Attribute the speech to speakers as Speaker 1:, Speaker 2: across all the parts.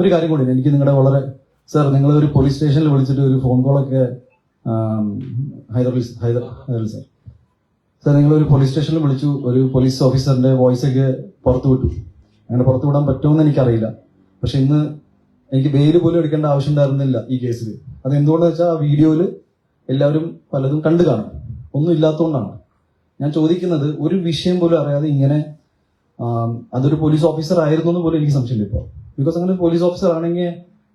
Speaker 1: ഒരു കാര്യം കൂടി എനിക്ക് നിങ്ങളുടെ വളരെ സാർ നിങ്ങൾ ഒരു പോലീസ് സ്റ്റേഷനിൽ വിളിച്ചിട്ട് ഒരു ഫോൺ കോളൊക്കെ ഹൈദരലി ഹൈദർ സാർ. സാർ നിങ്ങൾ ഒരു പോലീസ് സ്റ്റേഷനിൽ വിളിച്ചു ഒരു പോലീസ് ഓഫീസറിന്റെ വോയിസ് ഒക്കെ പുറത്തു വിട്ടു. അങ്ങനെ പുറത്തു വിടാൻ പറ്റുമെന്ന് എനിക്കറിയില്ല. പക്ഷെ ഇന്ന് എനിക്ക് പേര് പോലും എടുക്കേണ്ട ആവശ്യം ഉണ്ടായിരുന്നില്ല ഈ കേസിൽ അത് എന്തുകൊണ്ടെന്ന് വെച്ചാൽ ആ വീഡിയോയിൽ എല്ലാവരും പലതും കണ്ടു കാണും. ഒന്നും ഇല്ലാത്തതുകൊണ്ടാണ്. ഞാൻ ചോദിക്കുന്നത് ഒരു വിഷയം പോലും അറിയാതെ ഇങ്ങനെ അതൊരു പോലീസ് ഓഫീസർ ആയിരുന്നു എന്ന് പോലും എനിക്ക് സംശയമില്ല ഇപ്പോൾ. ബിക്കോസ് അങ്ങനെ പോലീസ് ഓഫീസർ ആണെങ്കിൽ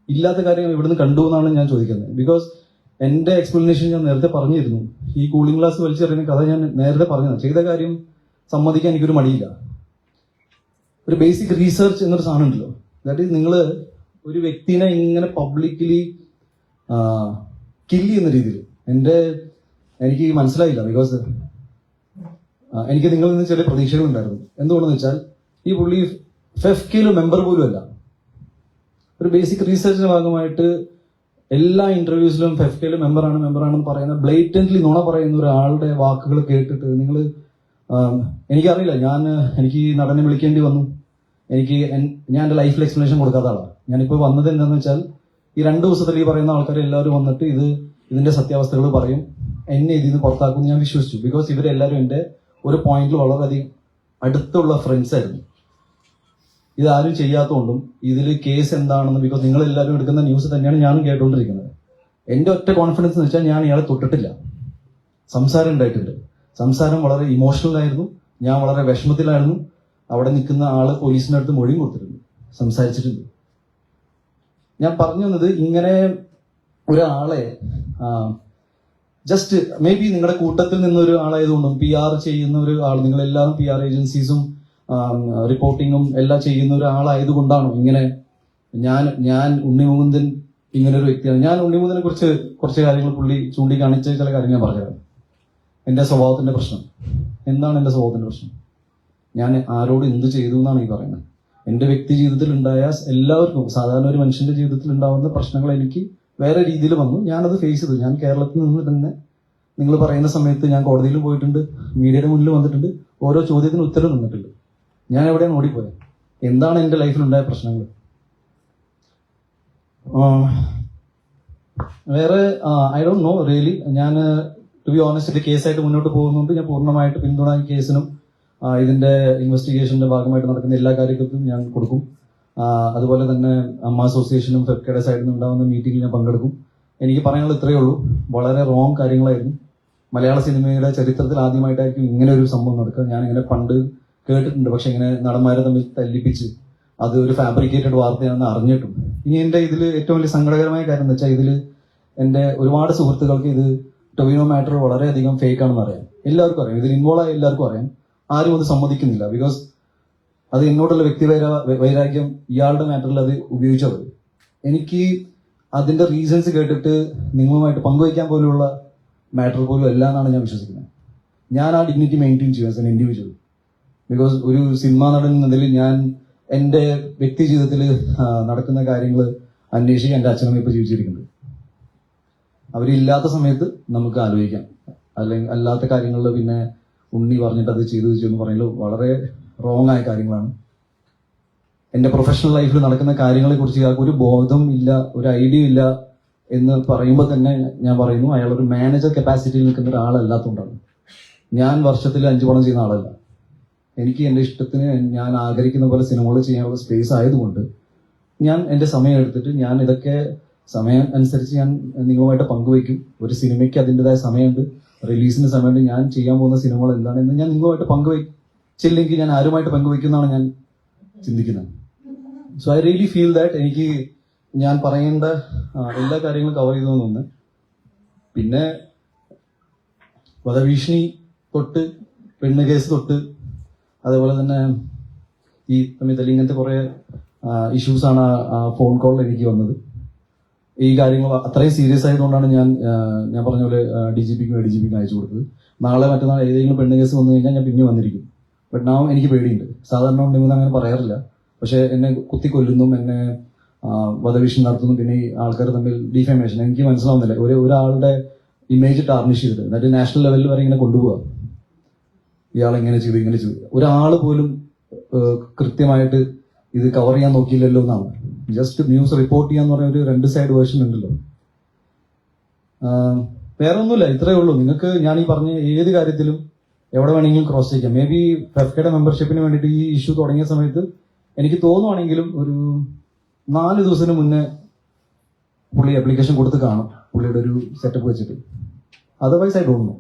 Speaker 1: ഇല്ലാത്ത കാര്യങ്ങൾ ഇവിടുന്ന് കണ്ടു എന്നാണ് ഞാൻ ചോദിക്കുന്നത്. ബിക്കോസ് എന്റെ എക്സ്പ്ലനേഷൻ ഞാൻ നേരത്തെ പറഞ്ഞിരുന്നു. ഈ കൂളിംഗ് ഗ്ലാസ് വലിച്ചെറിയുന്ന കഥ ഞാൻ നേരത്തെ പറഞ്ഞു ചെയ്ത കാര്യം സമ്മതിക്കാൻ എനിക്കൊരു മടിയില്ല. ഒരു ബേസിക് റീസെർച്ച് എന്നൊരു സാധനം ഉണ്ടല്ലോ. ദാറ്റ് ഈസ് നിങ്ങൾ ഒരു വ്യക്തിനെ ഇങ്ങനെ പബ്ലിക്കലി കില്ല് ചെയ്യുന്ന രീതിയിൽ. എന്റെ എനിക്ക് മനസ്സിലായില്ല. ബിക്കോസ് എനിക്ക് നിങ്ങളിൽ നിന്ന് ചില പ്രതീക്ഷകളുണ്ടായിരുന്നു. എന്തുകൊണ്ടെന്ന് വെച്ചാൽ ഈ പുള്ളി ഫെഫ്കയിലെ മെമ്പർ പോലും അല്ല ഒരു ബേസിക് റീസെർച്ചിന്റെ ഭാഗമായിട്ട് എല്ലാ ഇന്റർവ്യൂസിലും ഫെഫ്കയിലും മെമ്പറാണ് മെമ്പറാണെന്ന് പറയുന്ന ബ്ലേറ്റന്റ്ലി നുണ പറയുന്ന ഒരാളുടെ വാക്കുകൾ കേട്ടിട്ട് നിങ്ങൾ എനിക്കറിയില്ല. ഞാൻ എനിക്ക് നടനെ വിളിക്കേണ്ടി വന്നു. എനിക്ക് ഞാൻ എന്റെ ലൈഫിൽ എക്സ്പ്ലനേഷൻ കൊടുക്കാത്ത ആളാണ് ഞാനിപ്പോൾ വന്നത് എന്താണെന്ന് വെച്ചാൽ ഈ രണ്ട് ദിവസത്തിൽ ഈ പറയുന്ന ആൾക്കാർ എല്ലാവരും വന്നിട്ട് ഇത് ഇതിന്റെ സത്യാവസ്ഥകൾ പറയും. എന്നെ ഇതിൽ നിന്ന് പുറത്താക്കും ഞാൻ വിശ്വസിച്ചു. ബിക്കോസ് ഇവരെല്ലാവരും എന്റെ ഒരു പോയിന്റിൽ വളരെയധികം അടുത്തുള്ള ഫ്രണ്ട്സ് ആയിരുന്നു. ഇത് ആരും ചെയ്യാത്തതുകൊണ്ടും ഇതിൽ കേസ് എന്താണെന്ന് ബിക്കോസ് നിങ്ങൾ എല്ലാവരും എടുക്കുന്ന ന്യൂസ് തന്നെയാണ് ഞാനും കേട്ടുകൊണ്ടിരിക്കുന്നത്. എന്റെ ഒറ്റ കോൺഫിഡൻസ് എന്ന് വെച്ചാൽ ഞാൻ ഇയാളെ തൊട്ടിട്ടില്ല. സംസാരം ഉണ്ടായിട്ടുണ്ട്. സംസാരം വളരെ ഇമോഷണൽ ആയിരുന്നു. ഞാൻ വളരെ വിഷമത്തിലായിരുന്നു. അവിടെ നിൽക്കുന്ന ആൾ പോലീസിന്റെ അടുത്ത് മൊഴിയും കൊടുത്തിട്ടുണ്ട് സംസാരിച്ചിട്ടുണ്ട്. ഞാൻ പറഞ്ഞു വന്നത് ഇങ്ങനെ ഒരാളെ ജസ്റ്റ് മേ ബി നിങ്ങളുടെ കൂട്ടത്തിൽ നിന്നൊരു ആളായതുകൊണ്ടും പി ആർ ചെയ്യുന്ന ഒരു ആൾ നിങ്ങളെല്ലാവരും പി ആർ ഏജൻസീസും റിപ്പോർട്ടിങ്ങും എല്ലാം ചെയ്യുന്ന ഒരാളായതുകൊണ്ടാണോ ഇങ്ങനെ ഞാൻ ഞാൻ ഉണ്ണിമുകുന്ദൻ ഇങ്ങനെ ഒരു വ്യക്തിയാണ്. ഞാൻ ഉണ്ണിമുകുന്ദനെ കുറിച്ച് കുറച്ച് കാര്യങ്ങൾ പുള്ളി ചൂണ്ടിക്കാണിച്ച ചില കാര്യങ്ങൾ ഞാൻ പറഞ്ഞു എന്റെ സ്വഭാവത്തിന്റെ പ്രശ്നം. എന്താണ് എന്റെ സ്വഭാവത്തിന്റെ പ്രശ്നം? ഞാൻ ആരോട് എന്ത് ചെയ്തു എന്നാണ് ഈ പറയുന്നത്. എന്റെ വ്യക്തി ജീവിതത്തിൽ ഉണ്ടായ എല്ലാവർക്കും സാധാരണ ഒരു മനുഷ്യന്റെ ജീവിതത്തിൽ ഉണ്ടാവുന്ന പ്രശ്നങ്ങൾ എനിക്ക് വേറെ രീതിയിൽ വന്നു. ഞാനത് ഫേസ് ചെയ്തു. ഞാൻ കേരളത്തിൽ നിന്ന് തന്നെ നിങ്ങൾ പറയുന്ന സമയത്ത് ഞാൻ കോടതിയിൽ പോയിട്ടുണ്ട് മീഡിയയുടെ മുന്നിൽ വന്നിട്ടുണ്ട് ഓരോ ചോദ്യത്തിന് ഉത്തരം നിന്നിട്ടുണ്ട്. ഞാൻ എവിടെയാണ് ഓടിപ്പോയത് എന്താണ് എന്റെ ലൈഫിൽ ഉണ്ടായ പ്രശ്നങ്ങൾ വേറെ ഐ ഡോണ്ട് നോ റിയലി ഞാൻ ടു ബി ഓണസ്റ്റ് കേസായിട്ട് മുന്നോട്ട് പോകുന്നുണ്ട്. ഞാൻ പൂർണമായിട്ട് പിന്തുണ കേസിനും ഇതിന്റെ ഇൻവെസ്റ്റിഗേഷന്റെ ഭാഗമായിട്ട് നടക്കുന്ന എല്ലാ കാര്യങ്ങൾക്കും ഞാൻ കൊടുക്കും. അതുപോലെ തന്നെ അമ്മ അസോസിയേഷനും ഫെഫ്കയുടെ സൈഡിൽ നിന്ന് ഉണ്ടാകുന്ന മീറ്റിംഗിൽ ഞാൻ പങ്കെടുക്കും. എനിക്ക് പറയാനുള്ള ഇത്രയേ ഉള്ളൂ. വളരെ റോങ് കാര്യങ്ങളായിരുന്നു. മലയാള സിനിമയുടെ ചരിത്രത്തിൽ ആദ്യമായിട്ടായിരിക്കും ഇങ്ങനെ ഒരു സംഭവം നടക്കുക. ഞാൻ ഇങ്ങനെ പണ്ട് കേട്ടിട്ടുണ്ട്. പക്ഷെ ഇങ്ങനെ നടന്മാരെ തമ്മിൽ തല്ലിപ്പിച്ച് അത് ഒരു ഫാബ്രിക്കേറ്റഡ് വാർത്തയാണെന്ന് അറിഞ്ഞിട്ടുണ്ട് ഇനി എന്റെ ഇതിൽ ഏറ്റവും വലിയ സങ്കടകരമായ കാര്യം എന്ന് വെച്ചാൽ ഇതിൽ എന്റെ ഒരുപാട് സുഹൃത്തുക്കൾക്ക് ഇത് ടൊവിനോ മാറ്റർ വളരെയധികം ഫേക്ക് ആണെന്ന് അറിയാം എല്ലാവർക്കും അറിയാം. ഇതിൽ ഇൻവോൾവ് ആയ എല്ലാവർക്കും അറിയാം. ആരും അത് സമ്മതിക്കുന്നില്ല. ബിക്കോസ് അത് എന്നോടുള്ള വ്യക്തി വൈരാ- വൈരാഗ്യം ഇയാളുടെ മാറ്ററിൽ അത് ഉപയോഗിച്ചവർ എനിക്ക് അതിന്റെ റീസൺസ് കേട്ടിട്ട് നിങ്ങളുമായിട്ട് പങ്കുവയ്ക്കാൻ പോലുള്ള മാറ്റർ പോലും അല്ല എന്നാണ് ഞാൻ വിശ്വസിക്കുന്നത്. ഞാൻ ആ ഡിഗ്നിറ്റി മെയിന്റെയിൻ ചെയ്യും ആസ് എൻ ഇൻഡിവിജ്വൽ ബിക്കോസ് ഒരു സിനിമാ നടൻ എന്നതിൽ ഞാൻ എന്റെ വ്യക്തി ജീവിതത്തിൽ നടക്കുന്ന കാര്യങ്ങൾ അന്വേഷിക്കാൻ എന്റെ അച്ഛനും ഇപ്പോൾ ജീവിച്ചിരിക്കുന്നത് അവരില്ലാത്ത സമയത്ത് നമുക്ക് ആലോചിക്കാം. അല്ലെങ്കിൽ അല്ലാത്ത കാര്യങ്ങളിൽ പിന്നെ ഉണ്ണി പറഞ്ഞിട്ട് അത് ചെയ്തു ചെയ്തു എന്ന് പറയുന്നത് വളരെ റോങ് ആയ കാര്യങ്ങളാണ്. എന്റെ പ്രൊഫഷണൽ ലൈഫിൽ നടക്കുന്ന കാര്യങ്ങളെ കുറിച്ച് ഇയാൾക്ക് ഒരു ബോധം ഇല്ല ഒരു ഐഡിയ ഇല്ല എന്ന് പറയുമ്പോൾ തന്നെ ഞാൻ പറയുന്നു അയാൾ ഒരു മാനേജർ കപ്പാസിറ്റിയിൽ നിൽക്കുന്ന ഒരാളല്ലാത്തതുകൊണ്ടാണ്. ഞാൻ വർഷത്തിൽ അഞ്ചു പണം ചെയ്യുന്ന ആളല്ല. എനിക്ക് എന്റെ ഇഷ്ടത്തിന് ഞാൻ ആഗ്രഹിക്കുന്ന പോലെ സിനിമകൾ ചെയ്യാനുള്ള സ്പേസ് ആയതുകൊണ്ട് ഞാൻ എന്റെ സമയം എടുത്തിട്ട് ഞാൻ ഇതൊക്കെ സമയം അനുസരിച്ച് ഞാൻ നിങ്ങളുമായിട്ട് പങ്കുവയ്ക്കും. ഒരു സിനിമയ്ക്ക് അതിന്റെതായ സമയമുണ്ട്. റിലീസിന് സമയമുണ്ട്. ഞാൻ ചെയ്യാൻ പോകുന്ന സിനിമകൾ എന്താണെന്ന് ഞാൻ നിങ്ങളുമായിട്ട് പങ്കുവയ്ച്ചില്ലെങ്കിൽ ഞാൻ ആരുമായിട്ട് പങ്കുവയ്ക്കുന്നതാണ് ഞാൻ ചിന്തിക്കുന്നത്. So I really feel that എനിക്ക് ഞാൻ പറയേണ്ട എല്ലാ കാര്യങ്ങളും കവർ ചെയ്തു തോന്നുന്നു. പിന്നെ വധഭീഷണി തൊട്ട് പെണ്ണ് കേസ് തൊട്ട് അതേപോലെ തന്നെ ഈ തമ്മിൽ ഇങ്ങനത്തെ കുറെ ഇഷ്യൂസ് ആണ് ആ ഫോൺ കോളിൽ എനിക്ക് വന്നത്. ഈ കാര്യങ്ങൾ അത്രയും സീരിയസ് ആയതുകൊണ്ടാണ് ഞാൻ ഞാൻ പറഞ്ഞ പോലെ ഡി ജി പിക്കും എ ഡി ജി പിക്കും അയച്ചു കൊടുത്തത്. നാളെ മറ്റന്നാൾ ഏതെങ്കിലും പെണ്ണ് കേസ് വന്നു കഴിഞ്ഞാൽ ഞാൻ പിന്നെ വന്നിരിക്കും. ബട്ട് നാം എനിക്ക് പേടിയുണ്ട്. സാധാരണ ഉണ്ടെങ്കിൽ അങ്ങനെ പറയാറില്ല. പക്ഷെ എന്നെ കുത്തി കൊല്ലുന്നു എന്നെ വധഭീഷണി നടത്തുന്നു പിന്നെ ഈ ആൾക്കാർ തമ്മിൽ ഡിഫേമേഷൻ എനിക്ക് മനസ്സിലാവുന്നില്ല. ഒരു ഒരാളുടെ ഇമേജ് ടാർണിഷ് ചെയ്തിട്ട് എന്നിട്ട് നാഷണൽ ലെവലിൽ വരെ ഇങ്ങനെ കൊണ്ടുപോകാം ഇയാൾ എങ്ങനെ ചെയ്തു ഇങ്ങനെ ചെയ്തു. ഒരാൾ പോലും കൃത്യമായിട്ട് ഇത് കവർ ചെയ്യാൻ നോക്കിയില്ലല്ലോ എന്നാണ്. ജസ്റ്റ് ന്യൂസ് റിപ്പോർട്ട് ചെയ്യാന്ന് പറഞ്ഞ ഒരു രണ്ട് സൈഡ് വേർഷൻ ഉണ്ടല്ലോ. വേറെ ഒന്നുമില്ല ഇത്രയേ ഉള്ളൂ. നിങ്ങൾക്ക് ഞാൻ ഈ പറഞ്ഞ ഏത് കാര്യത്തിലും എവിടെ വേണമെങ്കിലും ക്രോസ് ചെയ്യാം. മേ ബി ഫെഫ്കയുടെ മെമ്പർഷിപ്പിന് വേണ്ടിയിട്ട് ഈ ഇഷ്യൂ തുടങ്ങിയ സമയത്ത് എനിക്ക് തോന്നുവാണെങ്കിലും ഒരു നാല് ദിവസത്തിന് മുന്നേ പുള്ളി ആപ്ലിക്കേഷൻ കൊടുത്ത് കാണും. പുള്ളിയുടെ ഒരു സെറ്റപ്പ് വെച്ചിട്ട്. അതർവൈസ് ആയി തോന്നുന്നു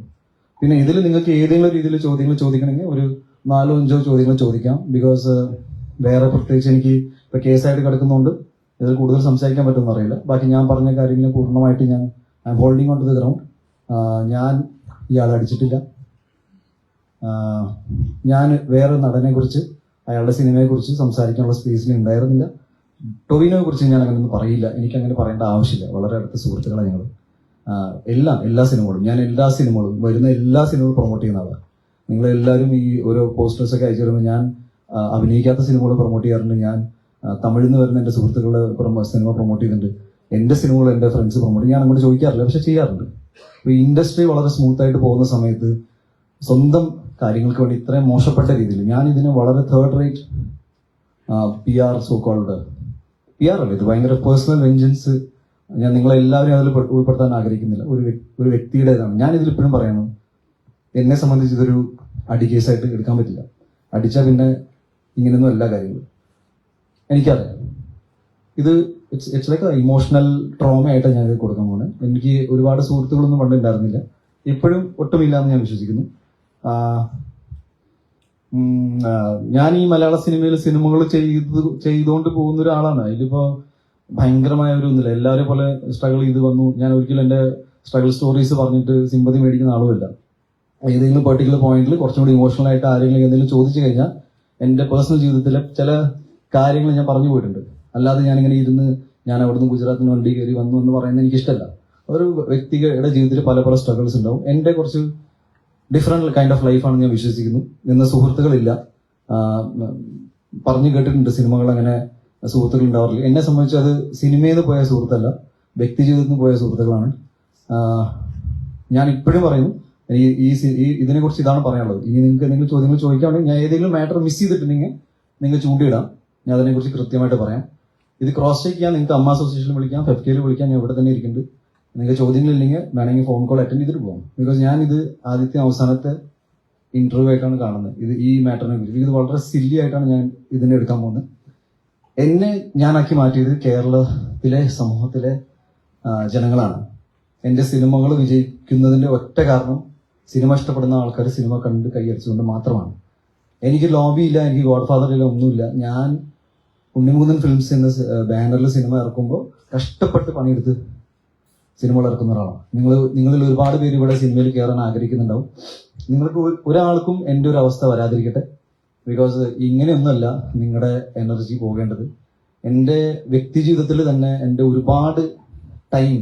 Speaker 1: പിന്നെ ഇതിൽ നിങ്ങൾക്ക് ഏതെങ്കിലും രീതിയിൽ ചോദ്യങ്ങൾ ചോദിക്കണമെങ്കിൽ ഒരു നാലോ അഞ്ചോ ചോദ്യങ്ങൾ ചോദിക്കാം. ബിക്കോസ് വേറെ പ്രത്യേകിച്ച് എനിക്ക് ഇപ്പൊ കേസായിട്ട് കിടക്കുന്നതുകൊണ്ട് ഇതിൽ കൂടുതൽ സംസാരിക്കാൻ പറ്റുമെന്ന് അറിയില്ല. ബാക്കി ഞാൻ പറഞ്ഞ കാര്യങ്ങൾ പൂർണമായിട്ട് ഞാൻ I holding on to the ground ഞാൻ ഇയാളെ അടിച്ചിട്ടില്ല. ഞാൻ വേറെ നടനെ കുറിച്ച് അയാളുടെ സിനിമയെ കുറിച്ച് സംസാരിക്കാനുള്ള സ്പേസിൽ ഉണ്ടായിരുന്നില്ല. ടൊവിനോയെ കുറിച്ച് ഞാൻ അങ്ങനെ ഒന്നും പറയില്ല. എനിക്ക് അങ്ങനെ പറയേണ്ട ആവശ്യമില്ല. വളരെ അടുത്ത സുഹൃത്തുക്കളാണ് ഞങ്ങൾ എല്ലാം എല്ലാ സിനിമകളും. ഞാൻ എല്ലാ സിനിമകളും വരുന്ന എല്ലാ സിനിമകളും പ്രൊമോട്ട് ചെയ്യുന്ന ആളാണ് നിങ്ങൾ എല്ലാവരും ഈ ഓരോ പോസ്റ്റേഴ്സ് ഒക്കെ അയച്ചു തരുമ്പോൾ ഞാൻ അഭിനയിക്കാത്ത സിനിമകൾ പ്രൊമോട്ട് ചെയ്യാറുണ്ട്. ഞാൻ തമിഴിൽ നിന്ന് വരുന്ന എന്റെ സുഹൃത്തുക്കളുടെ പ്രൊമോ- സിനിമ പ്രൊമോട്ട് ചെയ്യുന്നുണ്ട്. എന്റെ സിനിമകൾ എന്റെ ഫ്രണ്ട്സ് പ്രൊമോട്ട് ഞാൻ അങ്ങോട്ട് ചോദിക്കാറില്ല പക്ഷെ ചെയ്യാറുണ്ട്. അപ്പോൾ ഇൻഡസ്ട്രി വളരെ സ്മൂത്ത് ആയിട്ട് പോകുന്ന സമയത്ത് സ്വന്തം കാര്യങ്ങൾക്ക് വേണ്ടി ഇത്രയും മോശപ്പെട്ട രീതിയിൽ ഞാൻ ഇതിന് വളരെ തേർഡ് റേറ്റ് പി ആർ സോക്കോളുടെ പി ആർ അല്ല ഇത് ഭയങ്കര പേഴ്സണൽ വെഞ്ചൻസ് ഞാൻ നിങ്ങളെ എല്ലാവരെയും അതിൽ ഉൾപ്പെടുത്താൻ ആഗ്രഹിക്കുന്നില്ല. ഒരു ഒരു വ്യക്തിയുടേതാണ്. ഞാൻ ഇതിൽ ഇപ്പോഴും പറയണം എന്നെ സംബന്ധിച്ച് ഇതൊരു അടി കേസായിട്ട് എടുക്കാൻ പറ്റില്ല. അടിച്ചാൽ പിന്നെ ഇങ്ങനെയൊന്നും എല്ലാ കാര്യങ്ങളും എനിക്കറിയാം. ഇത് it's it's like emotional trauma ആയിട്ട് ഞാൻ ഇത് കൊടുക്കാൻ പോകുന്നത് എനിക്ക് ഒരുപാട് സുഹൃത്തുക്കളൊന്നും പണ്ടുണ്ടായിരുന്നില്ല. ഇപ്പോഴും ഒട്ടുമില്ല എന്ന് ഞാൻ വിശ്വസിക്കുന്നു. ഞാൻ ഈ മലയാള സിനിമയിൽ സിനിമകൾ ചെയ്ത് ചെയ്തുകൊണ്ട് പോകുന്ന ഒരാളാണ്. അതിലിപ്പോ ഭയങ്കരമായ ഒരു ഒന്നുമില്ല. എല്ലാവരും പോലെ സ്ട്രഗിൾ ചെയ്ത് വന്നു. ഞാൻ ഒരിക്കലും എന്റെ സ്ട്രഗിൾ സ്റ്റോറീസ് പറഞ്ഞിട്ട് സിമ്പതി മേടിക്കുന്ന ആളുമല്ല. ഏതെങ്കിലും പെർട്ടിക്കുലർ പോയിന്റിൽ കുറച്ചും കൂടി ഇമോഷണൽ ആയിട്ട് ആരെങ്കിലും എന്തെങ്കിലും ചോദിച്ചു കഴിഞ്ഞാൽ എന്റെ പേഴ്സണൽ ജീവിതത്തിലെ ചില കാര്യങ്ങൾ ഞാൻ പറഞ്ഞു പോയിട്ടുണ്ട്. അല്ലാതെ ഞാൻ ഇങ്ങനെ ഇരുന്ന് ഞാൻ അവിടുന്ന് ഗുജറാത്തിന് വണ്ടി കയറി വന്നു എന്ന് പറയുന്നത് എനിക്ക് ഇഷ്ടമല്ല ഒരു വ്യക്തിയുടെ ജീവിതത്തിൽ പല പല സ്ട്രഗിൾസ് ഉണ്ടാവും. എന്റെ കുറച്ച് ഡിഫറെന്റ് കൈൻഡ് ഓഫ് ലൈഫാണ് ഞാൻ വിശ്വസിക്കുന്നു. ഇന്ന് സുഹൃത്തുക്കളില്ല. പറഞ്ഞു കേട്ടിട്ടുണ്ട് സിനിമകൾ അങ്ങനെ സുഹൃത്തുക്കൾ ഉണ്ടാവാറില്ല എന്നെ സംബന്ധിച്ച് അത് സിനിമയിൽ നിന്ന് പോയ സുഹൃത്തല്ല വ്യക്തി ജീവിതത്തിൽ നിന്ന് പോയ സുഹൃത്തുക്കളാണ്. ഞാൻ ഇപ്പോഴും പറയുന്നു ഈ ഈ സി- ഈ ഇതിനെ കുറിച്ച് ഇതാണ് പറയാനുള്ളത്. ഇനി നിങ്ങൾക്ക് എന്തെങ്കിലും ചോദ്യങ്ങൾ ചോദിക്കുകയാണെങ്കിൽ ഞാൻ ഏതെങ്കിലും മാറ്റർ മിസ് ചെയ്തിട്ടുണ്ടെങ്കിൽ നിങ്ങൾ ചൂണ്ടിയിടാം. ഞാൻ അതിനെക്കുറിച്ച് കൃത്യമായിട്ട് പറയാം. ഇത് ക്രോസ് ചെക്ക് ചെയ്യാൻ നിങ്ങൾക്ക് അമ്മ അസോസിയേഷനിൽ വിളിക്കാം ഫെഫ്കയിൽ വിളിക്കാം ഞാൻ ഇവിടെ തന്നെ ഇരിക്കുന്നുണ്ട്. നിങ്ങൾക്ക് ചോദ്യങ്ങളില്ലെങ്കിൽ വേണമെങ്കിൽ ഫോൺ കോൾ അറ്റൻഡ് ചെയ്തിട്ട് പോകാം. ബിക്കോസ് ഞാൻ ഇത് ആദ്യത്തെ അവസാനത്തെ ഇന്റർവ്യൂ ആയിട്ടാണ് കാണുന്നത്. ഇത് ഈ മാറ്ററിനെ കുറിച്ച്. ഇത് വളരെ സില്ലി ആയിട്ടാണ് ഞാൻ ഇതിനെ എടുക്കാൻ പോകുന്നത്. എന്നെ ഞാനാക്കി മാറ്റിയത് കേരളത്തിലെ സമൂഹത്തിലെ ജനങ്ങളാണ്. എന്റെ സിനിമകൾ വിജയിക്കുന്നതിന്റെ ഒറ്റ കാരണം സിനിമ ഇഷ്ടപ്പെടുന്ന ആൾക്കാർ സിനിമ കണ്ട് കൈയടിച്ചുകൊണ്ട് മാത്രമാണ്. എനിക്ക് ലോബി ഇല്ല എനിക്ക് ഗോഡ് ഇല്ല ഒന്നുമില്ല. ഞാൻ ഉണ്ണിമൂന്നൻ ഫിലിംസ് എന്ന ബാനറിൽ സിനിമ ഇറക്കുമ്പോൾ കഷ്ടപ്പെട്ട് പണിയെടുത്ത് സിനിമകൾ ഇറക്കുന്ന ഒരാളാണ്. നിങ്ങൾ നിങ്ങളിൽ ഒരുപാട് പേര് ഇവിടെ സിനിമയിൽ കയറാൻ ആഗ്രഹിക്കുന്നുണ്ടാവും. നിങ്ങൾക്ക് ഒരാൾക്കും എന്റെ ഒരു അവസ്ഥ വരാതിരിക്കട്ടെ. ബിക്കോസ് ഇങ്ങനെയൊന്നുമല്ല നിങ്ങളുടെ എനർജി പോകേണ്ടത്. എന്റെ വ്യക്തി ജീവിതത്തിൽ തന്നെ എന്റെ ഒരുപാട് ടൈം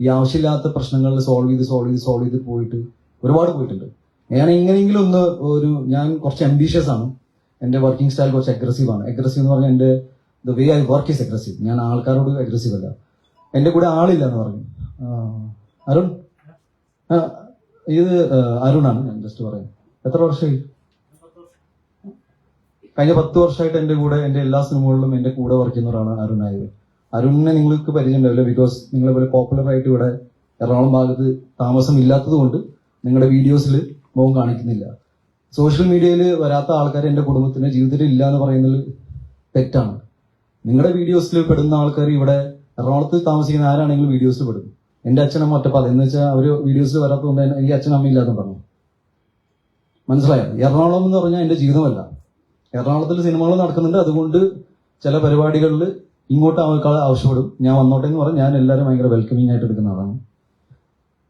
Speaker 1: ഈ ആവശ്യമില്ലാത്ത പ്രശ്നങ്ങളിൽ സോൾവ് ചെയ്ത് സോൾവ് ചെയ്ത് സോൾവ് ചെയ്ത് പോയിട്ട് ഒരുപാട് പോയിട്ടുണ്ട്. ഞാൻ എങ്ങനെയെങ്കിലും ഒന്ന് ഒരു ഞാൻ കുറച്ച് അംബീഷ്യസ് ആണ്. എന്റെ വർക്കിംഗ് സ്റ്റൈൽ കുറച്ച് അഗ്രസീവ് ആണ്. അഗ്രസീവ് എന്ന് പറഞ്ഞാൽ എന്റെ the way I work is aggressive ഞാൻ ആൾക്കാരോട് അഗ്രസീവ് അല്ല. എന്റെ കൂടെ ആളില്ല എന്ന് പറഞ്ഞു. അരുൺ? ഇത് അരുണാണ്. ഞാൻ ജസ്റ്റ് പറയാം. എത്ര വർഷമായി കഴിഞ്ഞ പത്ത് വർഷമായിട്ട് എന്റെ കൂടെ എന്റെ എല്ലാ സിനിമകളിലും എന്റെ കൂടെ വർക്ക് അരുൺ നായർ. അരുണിനെ നിങ്ങൾക്ക് പരിചയം ഉണ്ടാവില്ല ബിക്കോസ് നിങ്ങളെ പോലെ പോപ്പുലർ ആയിട്ട് ഇവിടെ എറണാകുളം ഭാഗത്ത് താമസം ഇല്ലാത്തത് കൊണ്ട് നിങ്ങളുടെ വീഡിയോസിൽ മുഖം കാണിക്കുന്നില്ല. സോഷ്യൽ മീഡിയയിൽ വരാത്ത ആൾക്കാർ എന്റെ കുടുംബത്തിന് ജീവിതത്തിൽ ഇല്ല എന്ന് പറയുന്നത് തെറ്റാണ്. നിങ്ങളുടെ വീഡിയോസിൽ പെടുന്ന ആൾക്കാർ ഇവിടെ എറണാകുളത്ത് താമസിക്കുന്ന ആരാണെങ്കിലും വീഡിയോസിൽ പെടും. എന്റെ അച്ഛനമ്മ ഒറ്റപ്പാത. എന്ന് വെച്ചാൽ അവർ വീഡിയോസിൽ വരാത്തതുകൊണ്ട് എനിക്ക് അച്ഛനമ്മ ഇല്ലാന്ന് പറഞ്ഞു. മനസ്സിലായോ? എറണാകുളം എന്ന് പറഞ്ഞാൽ എന്റെ ജീവിതമല്ല. എറണാകുളത്തിൽ സിനിമകൾ നടക്കുന്നുണ്ട്. അതുകൊണ്ട് ചില പരിപാടികളിൽ ഇങ്ങോട്ട് ആവശ്യപ്പെടും. ഞാൻ വന്നോട്ടെ എന്ന് പറഞ്ഞ് ഞാൻ എല്ലാവരും ഭയങ്കര വെൽക്കമിങ് ആയിട്ട് എടുക്കുന്ന ആളാണ്.